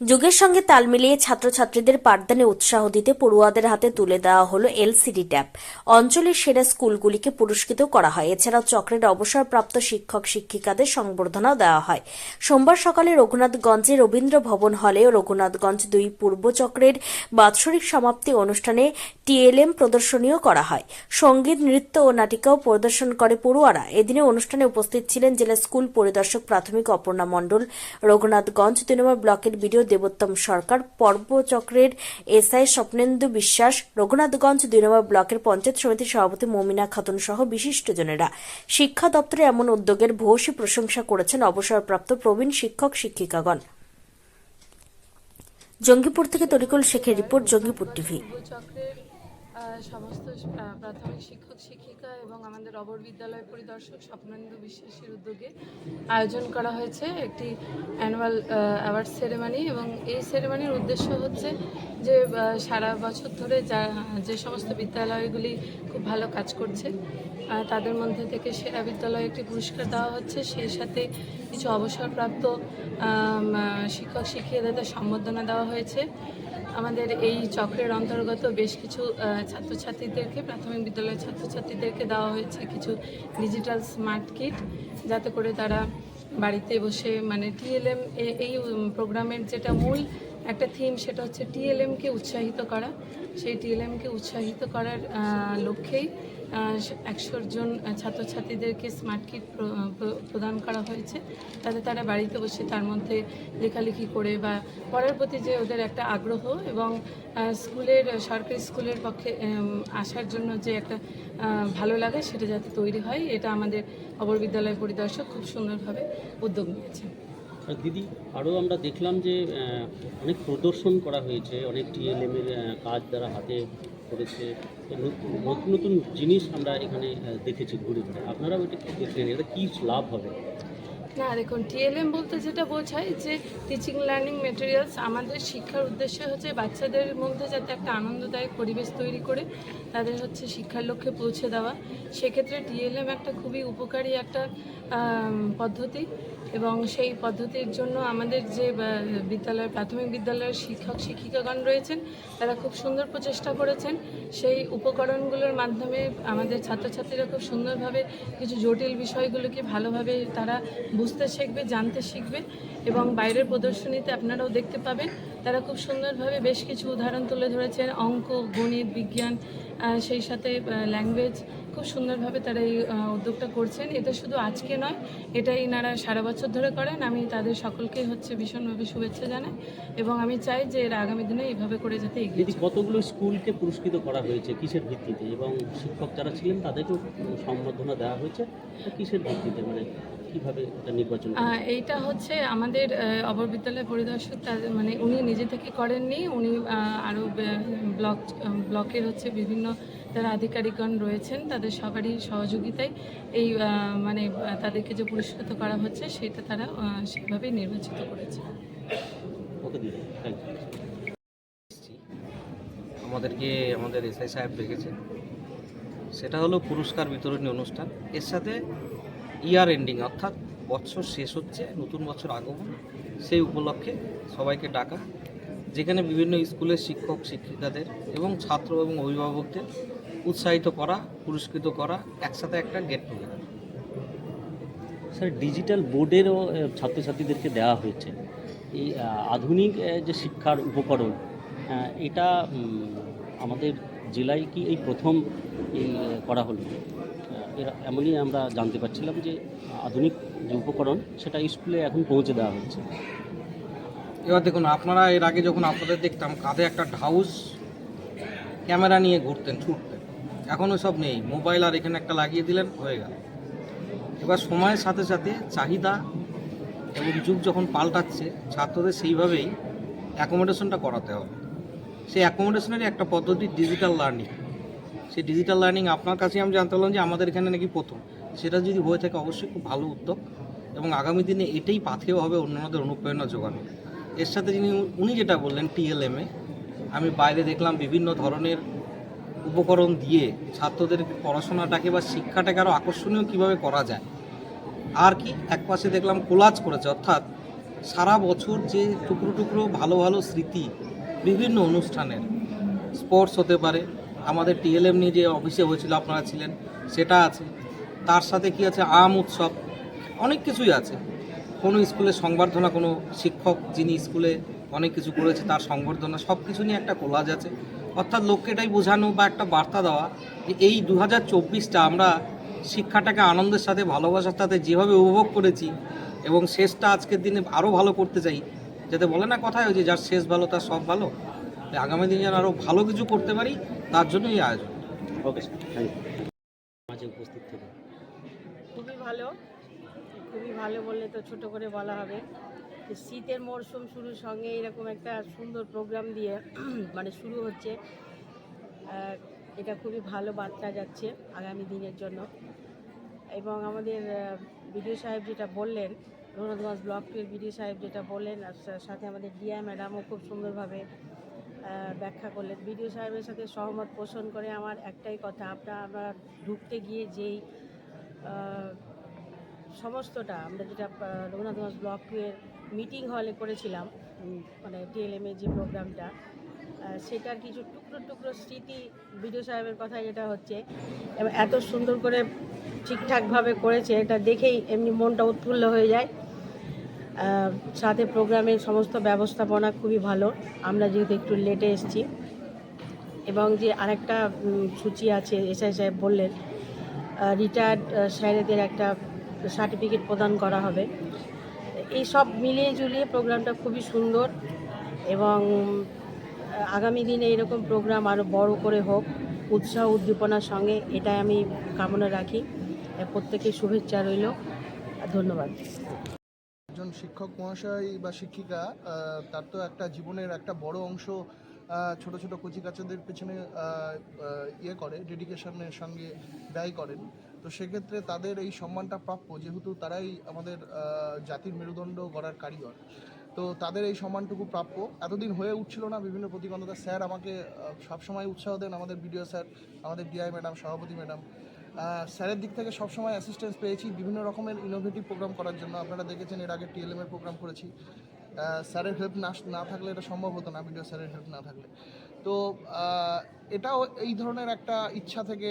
যুগের সঙ্গে তাল মিলিয়ে ছাত্রছাত্রীদের পাঠদানে উৎসাহ দিতে পড়ুয়াদের হাতে তুলে দেওয়া হলো এলসিডি ট্যাব অঞ্চলের সেরা স্কুলগুলিকে পুরস্কৃত করা হয়। এছাড়াও চক্রের অবসরপ্রাপ্ত শিক্ষক, শিক্ষিকাদের সংবর্ধনাও দেওয়া হয়। সোমবার সকালে রঘুনাথগঞ্জে রবীন্দ্র ভবন হলে রঘুনাথগঞ্জ দুই পূর্ব চক্রের বাৎসরিক সমাপ্তি অনুষ্ঠানে টিএলএম প্রদর্শনীও করা হয়। সংগীত, নৃত্য ও নাটিকাও প্রদর্শন করে পড়ুয়ারা। এদিনে অনুষ্ঠানে উপস্থিত ছিলেন জেলা স্কুল পরিদর্শক প্রাথমিক অপর্ণা মণ্ডল, রঘুনাথগঞ্জ দুই নম্বর ব্লকের বিডিও দেবোত্তম সরকার, পর্বচক্রের এসআই স্বপ্নেন্দু বিশ্বাস, রঘুনাথগঞ্জ দুই নম্বর ব্লকের পঞ্চায়েত সমিতির সভাপতি মমিনা খাতুন সহ বিশিষ্টজনেরা। শিক্ষা দপ্তরে এমন উদ্যোগের ভূয়সী প্রশংসা করেছেন অবসরপ্রাপ্ত প্রবীণ শিক্ষক শিক্ষিকাগণ। জঙ্গিপুর থেকে তরিকুল শেখের রিপোর্ট, জঙ্গিপুর টিভি। সমস্ত প্রাথমিক শিক্ষক শিক্ষিকা এবং আমাদের অবর বিদ্যালয় পরিদর্শক স্বপ্নেন্দু বিশ্বাসের উদ্যোগে আয়োজন করা হয়েছে একটি অ্যানুয়াল অ্যাওয়ার্ড সেরেমানি এবং এই সেরেমানির উদ্দেশ্য হচ্ছে যে সারা বছর ধরে যা, যে সমস্ত বিদ্যালয়গুলি খুব ভালো কাজ করছে তাদের মধ্যে থেকে সেরা বিদ্যালয়ে একটি পুরস্কার দেওয়া হচ্ছে। সেই সাথে কিছু অবসরপ্রাপ্ত শিক্ষক শিক্ষিকাদের সম্বর্ধনা দেওয়া হয়েছে। আমাদের এই চক্রের অন্তর্গত বেশ কিছু ছাত্রছাত্রীদেরকে, প্রাথমিক বিদ্যালয়ের ছাত্রছাত্রীদেরকে দেওয়া হয়েছে কিছু ডিজিটাল স্মার্ট কিট যাতে করে তারা বাড়িতে বসে মানে টিএলএম এই প্রোগ্রামের যেটা মূল একটা থিম সেটা হচ্ছে টিএলএমকে উৎসাহিত করা। সেই টিএলএমকে উৎসাহিত করার লক্ষ্যেই একশো জন ছাত্রছাত্রীদেরকে স্মার্ট কিট প্রদান করা হয়েছে। তাতে তারা বাড়িতে বসে তার মধ্যে লেখালেখি করে বা পড়ার প্রতি যে ওদের একটা আগ্রহ এবং স্কুলের সরকারি স্কুলের পক্ষে আসার জন্য যে একটা ভালো লাগা সেটা যাতে তৈরি হয় এটা আমাদের অবর বিদ্যালয় পরিদর্শক খুব সুন্দরভাবে উদ্যোগ নিয়েছে। দিদি আরও আমরা দেখলাম যে অনেক প্রদর্শন করা হয়েছে অনেক টিএলএম এর আহ, কাজ দ্বারা হাতে করেছে নতুন নতুন জিনিস আমরা এখানে দেখেছি ঘুরে ঘুরে। আপনারাও এটা কি দেখলেন? এটা কী লাভ হবে? না, দেখুন টিএলএম বলতে যেটা বোঝায় যে টিচিং লার্নিং মেটেরিয়ালস আমাদের শিক্ষার উদ্দেশ্য হচ্ছে বাচ্চাদের মধ্যে যাতে একটা আনন্দদায়ক পরিবেশ তৈরি করে তাদের হচ্ছে শিক্ষার লক্ষ্যে পৌঁছে দেওয়া। সেক্ষেত্রে টিএলএম একটা খুবই উপকারী একটা পদ্ধতি এবং সেই পদ্ধতির জন্য আমাদের যে বিদ্যালয়, প্রাথমিক বিদ্যালয়ের শিক্ষক, শিক্ষিকাগণ রয়েছেন, তারা খুব সুন্দর প্রচেষ্টা করেছেন। সেই উপকরণগুলোর মাধ্যমে আমাদের ছাত্রছাত্রীরা খুব সুন্দরভাবে কিছু জটিল বিষয়গুলোকে ভালোভাবে তারা বুঝতে শিখবে জানতে শিখবে এবং বাইরের প্রদর্শনীতে আপনারাও দেখতে পাবেন। তারা খুব সুন্দরভাবে বেশ কিছু উদাহরণ তুলে ধরেছেন অঙ্ক গণিত বিজ্ঞান সেই সাথে ল্যাঙ্গুয়েজ খুব সুন্দরভাবে তারা এই উদ্যোগটা করছেন। এটা শুধু আজকে নয় এটা এনারা সারা বছর ধরে করেন। আমি তাদের সকলকে হচ্ছে ভীষণভাবে শুভেচ্ছা জানাই এবং আমি চাই যে এরা আগামী দিনে এইভাবে করে যাতে এগিয়ে কতগুলো স্কুলকে পুরস্কৃত করা হয়েছে? কিসের ভিত্তিতে? এবং শিক্ষক যারা ছিলেন তাদেরকেও সম্বর্ধনা দেওয়া হয়েছে? কিসের ভিত্তিতে? মানে কীভাবে এটা নির্বাচন এইটা হচ্ছে আমাদের অবর বিদ্যালয় পরিদর্শক তাদের মানে উনি নিজে থেকে করেননি উনি আরও ব্লক ব্লকের হচ্ছে বিভিন্ন যারা আধিকারিকগণ রয়েছেন তাদের সবারই সহযোগিতায় এই মানে তাদেরকে যে পুরস্কৃত করা হচ্ছে সেটা তারা সেভাবেই নির্বাচিত করেছে। আমাদেরকে আমাদের এসআই সাহেব ডেকেছে সেটা হলো পুরস্কার বিতরণী অনুষ্ঠান। এর সাথে ইয়ার এন্ডিং অর্থাৎ বছর শেষ হচ্ছে, নতুন বছর আগমন, সেই উপলক্ষে সবাইকে ডাকা, যেখানে বিভিন্ন স্কুলের শিক্ষক, শিক্ষিকাদের এবং ছাত্র এবং অভিভাবকদের উৎসাহিত করা, পুরস্কৃত করা, একসাথে একটা গেট টুগেদার স্যার ডিজিটাল বোর্ডেরও ছাত্রছাত্রীদেরকে দেওয়া হয়েছে। এই আধুনিক যে শিক্ষার উপকরণ এটা আমাদের জেলায় কি এই প্রথম, এই করা হলো? এমনই আমরা জানতে পারছিলাম যে আধুনিক যে উপকরণ সেটা স্কুলে এখন পৌঁছে দেওয়া হচ্ছে। এবার দেখুন, আপনারা এর আগে যখন আপনাদের দেখতাম কাঁধে একটা ঢাউস ক্যামেরা নিয়ে ঘুরতেন, ছুটতেন। এখন সব নেই, মোবাইল আর এখানে একটা লাগিয়ে দিলেন, হয়ে গেল। এবার সময়ের সাথে সাথে চাহিদা এবং যুগ যখন পাল্টাচ্ছে, ছাত্রদের সেইভাবেই অ্যাকোমোডেশনটা করাতে হবে। সেই অ্যাকোমোডেশনেরই একটা পদ্ধতি ডিজিটাল লার্নিং সেই ডিজিটাল লার্নিং আপনার কাছে আমি জানতে পারলাম যে আমাদের এখানে নাকি প্রথম। সেটা যদি হয়ে থাকে অবশ্যই খুব ভালো উদ্যোগ এবং আগামী দিনে এটাই পাথেয় হবে অন্যদের অনুপ্রেরণা যোগানো। এর সাথে যিনি উনি যেটা বললেন টিএলএমে আমি বাইরে দেখলাম বিভিন্ন ধরনের উপকরণ দিয়ে ছাত্রদের পড়াশোনাটাকে বা শিক্ষাটাকে আরও আকর্ষণীয় কীভাবে করা যায়। আর কি, এক পাশে দেখলাম কোলাজ করেছে, অর্থাৎ সারা বছর যে টুকরো টুকরো ভালো ভালো স্মৃতি বিভিন্ন অনুষ্ঠানের, স্পোর্টস হতে পারে আমাদের টিএলএম নিয়ে যে অফিসে হয়েছিল, আপনারা ছিলেন, সেটা আছে। তার সাথে কি আছে? আম উৎসব, অনেক কিছুই আছে। কোনো স্কুলে সংবর্ধনা, কোনো শিক্ষক যিনি স্কুলে অনেক কিছু করেছে, তার সংবর্ধনা সব কিছু নিয়ে একটা কোলাজ আছে। অর্থাৎ লোককে এটাই বোঝানো বা একটা বার্তা দেওয়া যে এই দু হাজার চব্বিশটা আমরা শিক্ষাটাকে আনন্দের সাথে, ভালোবাসার সাথে যেভাবে উপভোগ করেছি এবং শেষটা আজকের দিনে আরও ভালো করতে চাই, যাতে বলে না কথায় ওই যে যার শেষ ভালো, তার সব ভালো। আগামী দিনে যেন আরও ভালো কিছু করতে পারি তার জন্য এই আয়োজন। ওকে মাঝে উপস্থিত থেকে। খুবই ভালো খুবই ভালো বললে তো ছোট করে বলা হবে। শীতের মরশুম শুরুর সঙ্গে এরকম একটা সুন্দর প্রোগ্রাম দিয়ে মানে শুরু হচ্ছে। এটা খুবই ভালো বার্তা যাচ্ছে আগামী দিনের জন্য। এবং আমাদের বিডিও সাহেব যেটা বললেন রঘুনাথগঞ্জ ব্লক টুয়ের বিডিও সাহেব যেটা বললেন আর সাথে আমাদের ডিআই ম্যাডামও খুব সুন্দরভাবে ব্যাখ্যা করলেন। বিডিও সাহেবের সাথে সহমত পোষণ করে আমার একটাই কথা আপনার আমরা ঢুকতে গিয়ে যেই সমস্তটা আমরা যেটা আহ, রঘুনাথগঞ্জ ব্লক টু এর মিটিং হলে করেছিলাম মানে টিএলএম এর যে প্রোগ্রামটা সেটার কিছু টুকরো টুকরো স্মৃতি বিডিও সাহেবের কথা যেটা হচ্ছে এত সুন্দর করে ঠিকঠাকভাবে করেছে এটা দেখেই এমনি মনটা উৎফুল্ল হয়ে যায়। সাথে প্রোগ্রামের সমস্ত ব্যবস্থাপনা খুবই ভালো। আমরা যেহেতু একটু লেটে এসেছি। এবং যে আরেকটা সূচি আছে এসআই সাহেব বললেন রিটায়ার্ড স্যারেদের একটা সার্টিফিকেট প্রদান করা হবে। এই সব মিলিয়ে ঝুলিয়ে প্রোগ্রামটা খুবই সুন্দর এবং আগামী দিনে এরকম প্রোগ্রাম আরও বড় করে হোক উৎসাহ উদ্দীপনার সঙ্গে এটাই আমি কামনা রাখি। আহ, প্রত্যেকের শুভেচ্ছা রইল। ধন্যবাদ। একজন শিক্ষক মহাশয় বা শিক্ষিকা তার তো একটা জীবনের একটা বড় অংশ ছোট ছোট কচিকাচাদের পেছনে ইয়ে করে ডেডিকেশনের সঙ্গে ব্যয় করেন। তো সেক্ষেত্রে তাদের এই সম্মানটা প্রাপ্য, যেহেতু তারাই আমাদের জাতির মেরুদণ্ড গড়ার কারিগর। তো তাদের এই সম্মানটুকু প্রাপ্য। এতদিন হয়ে উঠছিল না বিভিন্ন প্রতিবন্ধকতা স্যার আমাকে সবসময় উৎসাহ দেন আমাদের বিডিও স্যার, আমাদের ডিআই ম্যাডাম, সভাপতি ম্যাডাম। স্যারের দিক থেকে সবসময় অ্যাসিস্ট্যান্স পেয়েছি। বিভিন্ন রকমের ইনোভেটিভ প্রোগ্রাম করার জন্য আপনারা দেখেছেন, এর আগে টিএলএম এর প্রোগ্রাম করেছি। স্যারের হেল্প না না থাকলে এটা সম্ভব হতো না ভিডিও স্যারের হেল্প না থাকলে। তো এটাও এই ধরনের একটা ইচ্ছা থেকে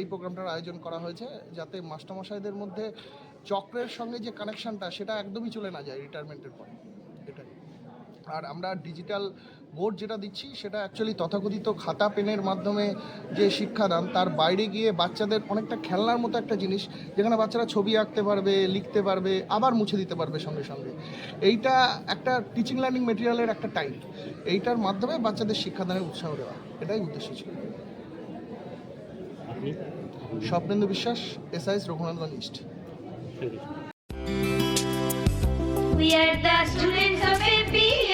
এই প্রোগ্রামটার আয়োজন করা হয়েছে, যাতে মাস্টারমশাইদের মধ্যে চক্রের সঙ্গে যে কানেকশনটা সেটা একদমই চলে না যায় রিটায়ারমেন্টের পর। এটাই। আর আমরা ডিজিটাল বোর্ড যেটা দিচ্ছি সেটা অ্যাকচুয়ালি তথাকথিত খাতা পেনের মাধ্যমে যে শিক্ষাদান তার বাইরে গিয়ে বাচ্চাদের অনেকটা খেলনার মতো একটা জিনিস যেখানে বাচ্চারা ছবি আঁকতে পারবে লিখতে পারবে আবার মুছে দিতে পারবে সঙ্গে সঙ্গে। এইটা একটা টিচিং লার্নিং মেটেরিয়ালের একটা টাইপ এইটার মাধ্যমে বাচ্চাদের শিক্ষাদানের উৎসাহ দেওয়া। এটাই উদ্দেশ্য ছিল। Swapnendu Biswas SIS Raghunathganj east. We are the students of APS.